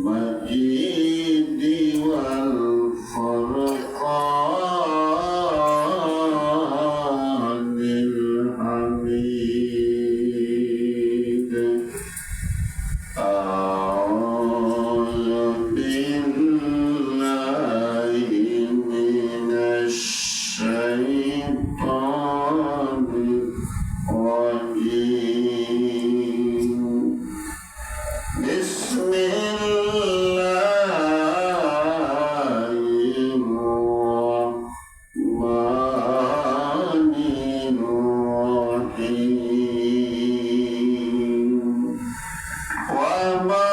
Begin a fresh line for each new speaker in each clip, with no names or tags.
Magia. Mama.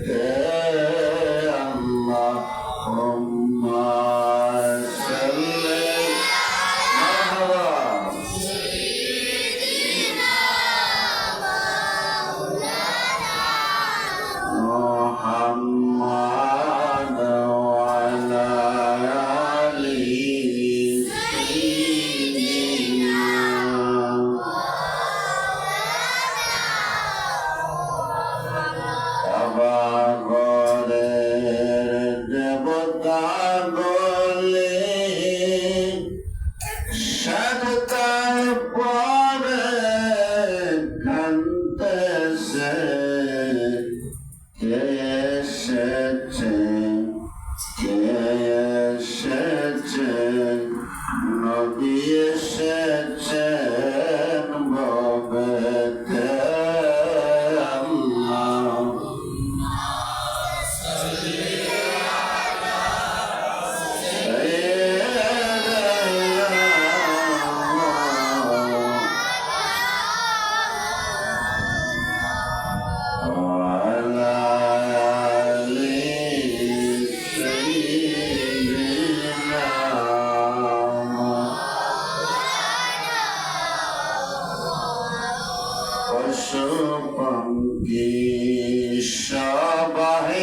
Yeah. Yeah. সুপঙ্গী সবাই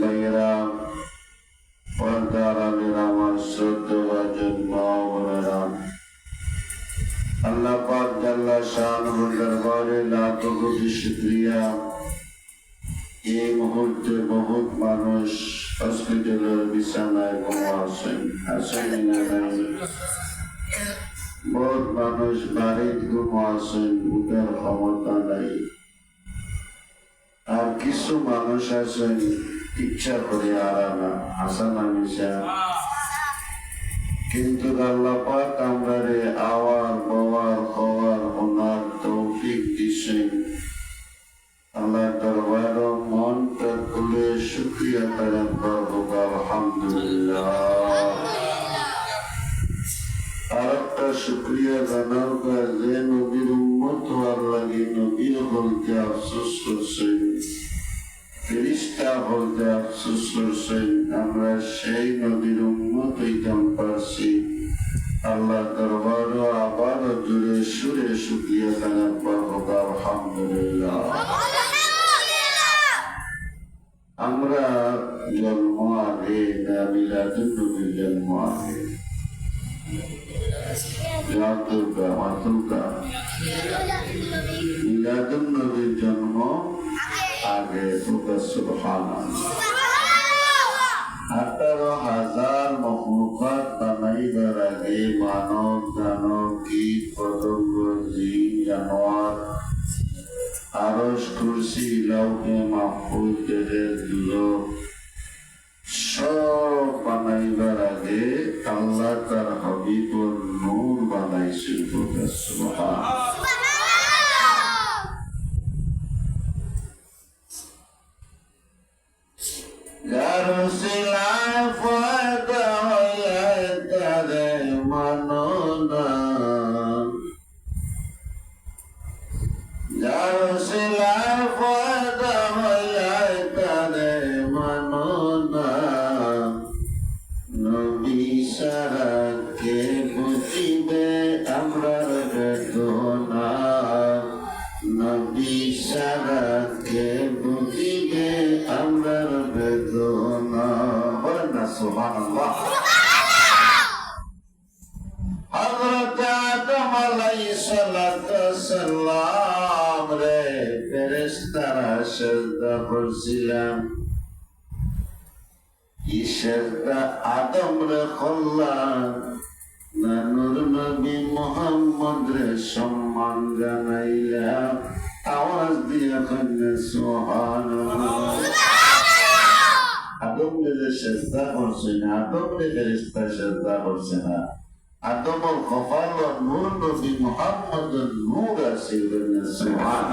ভাইরা পর্দার আলীর আমার শ্রদ্ধভাজন মা বোনেরা আল্লাহ পাক জাল্লা শাহরুর দরবারে লাখো কোটি শুকরিয়া। এই মুহূর্তে বহুত মানুষ হসপিটালের বিছানায় ঘুমা আছেন আছেন বহুত মানুষ বাড়ির ঘুমা আছেন উঠার ক্ষমতা নাই। আর কিছু মানুষ আছেন ইচ্ছা করে আরামা হাসান আমিষা কিন্তু আল্লাহ পাক আওয়ার বাবার হওয়ার ওনার তৌফিক দিছেন আল্লাহ দরবার মনটা খুলে শুক্রিয়া করেন প্রভু আলহামদুলিল্লাহ। আর একটা শুক্রিয়া জানাও যে নবীর উম্মত হওয়ার লাগে নবীর বলতে আফসোস করছেন বলতে আফসোস করছেন আমরা সেই নবীর উন্মত হইতাম পারছি আল্লাহ দরবারও আবারও জুড়ে সুরে শুক্রিয়া জানার পাবো আলহামদুলিল্লাহ। আমরা জন্ম আগে না মিলাদুন নবীর জন্ম আগে মিলাদুন নবীর জন্ম আগে আঠারো হাজার মখলুকাত বানাইবার আগে মানব দানব কীট পতঙ্গ জিন জানোয়ার। আরস কুরসি লৌহে মাহফুজ দেহের ধুলো সব বানাইবার আগে আল্লাহ তার হবিবর নূর বানাইছিল। সুবহান যার সিলায় করছিলাম ঈশ্বরটা আদম রে নবী মোহাম্মদ রে সম্মান জানাইলাম আওয়াজ দিয়ে কন্যা সোহান আদম রে যে সেজদা করছে না আদম রে ফেরেশতা সেজদা করছে না আদমর কপাল নূর নবী মোহাম্মদ নূর আছে কন্যা সোহান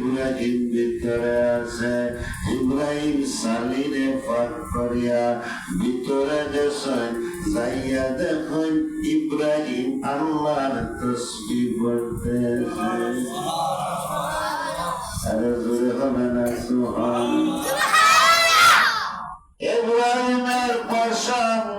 ইব্রাহিম ভিতরে আছে। ইব্রাহিম সালিরে পাক করিয়া ভিতরে গেছেন যাইয়া দেখুন, ইব্রাহিম আল্লাহর তসবি বলতেছে আরে জোরে হবে না সুহান ইব্রাহিমের পছন্দ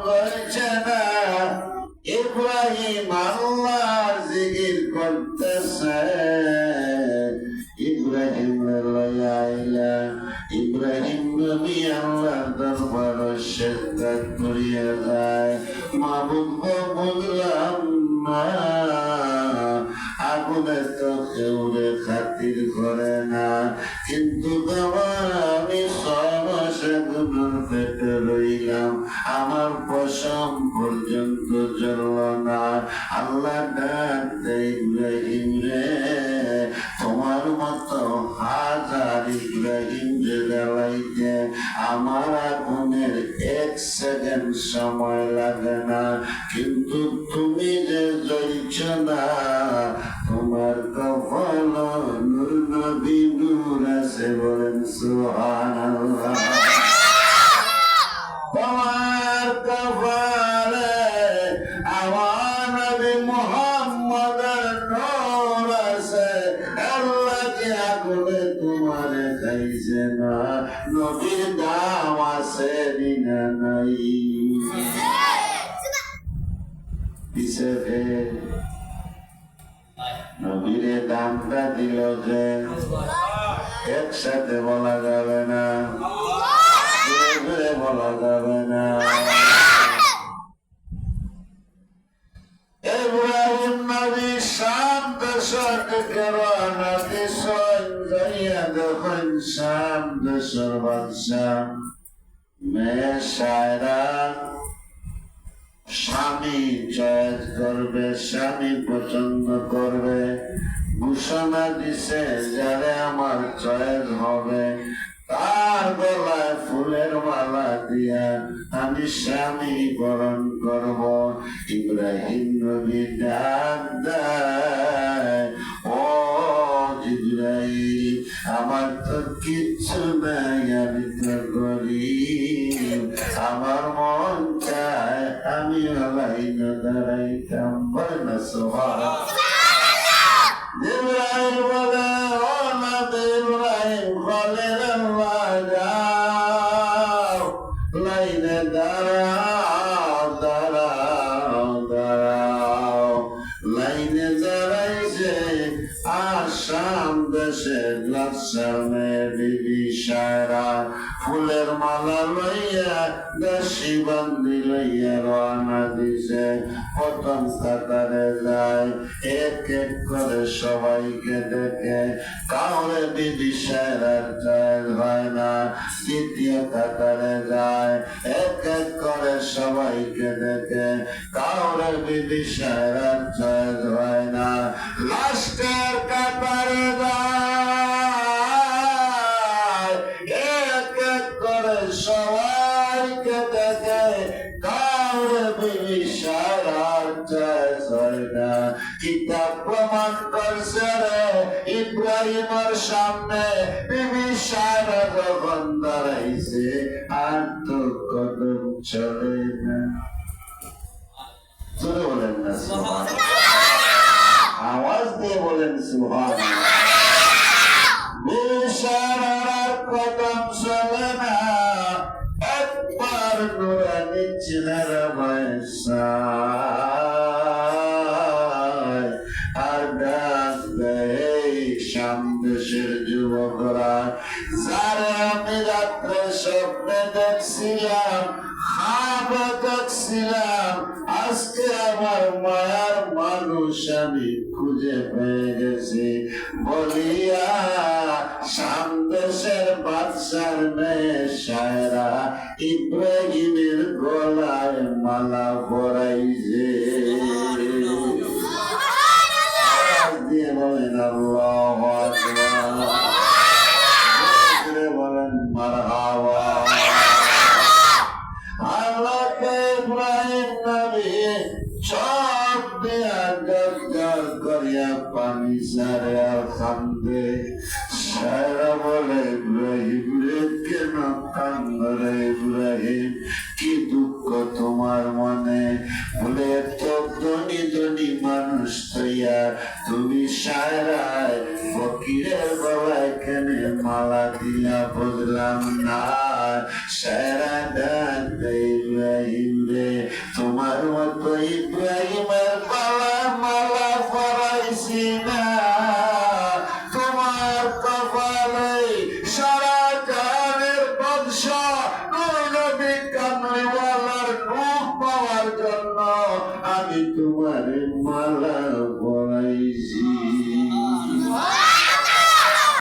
খাতির করে না। কিন্তু বাবা আমি ছয় পেটে রইলাম আমার পশম পর্যন্ত জ্বলল না। আল্লাহ ডাক ইব্রাহিম রে, তোমার মতো হাজার ইব্রাহিম যে জ্বালাইতে আমার আগুনের এক সেকেন্ড সময় লাগে না। কিন্তু তুমি যে জ্বলছ না তোমার কফল নূর নবী নূর আছে বলেন সুবহানাল্লাহ। করবে, স্বামী পছন্দ করবে। ঘোষণা দিছে যারে আমার চয়েস হবে। তার গলায় ফুলের মালা দিয়া আমি স্বামী বরণ করব। ইব্রাহিম নবী ডাক ও জিব্রাইল, আমার তো কিচ্ছু নাই, আমি তো গরিব। আমার মন চায় আমি লাইন দাঁড়াইতাম, বলে না যাও লাইনে দাঁড়াও দাঁড়াও দাঁড়াও। লাইনে দাঁড়াইছে আসাম দেশে লাসামে বিবি ফুলের মালা লইয়া দাসী বান্দি লইয়া রওনা দিছে প্রথম কাতারে যায়। এক এক করে সবাইকে দেখে, কাউরে বিবি সারার চায় হয় না, দ্বিতীয় কাতারে যায়। এক এক করে সবাইকে দেখে, কাউরে বিবি সারার চায় হয় না। লাস্টের কাতারে যায়। কিতাব প্রমাণ করছে রে ইব্রাহিমের সামনে বিবি সারা যখন দাঁড়াইছে আর তো কদম চলে না জোরে বলেন না। আওয়াজ দিয়ে বলেন সুহান বিশারার দেশের যুবকরা যারা আমি রাত্রে স্বপ্নে দেখছিলাম দেখছিলাম আজকে আমার মায়ার মানুষ আমি খুঁজে পেয়ে গেছি। বলিয়া সামদেশের বাদশার মেয়ে সায়রা ইব্রাহিমের গলায় মালা পরাইছে। বলেন আল্লাহ বলেন মারহাবা। kind of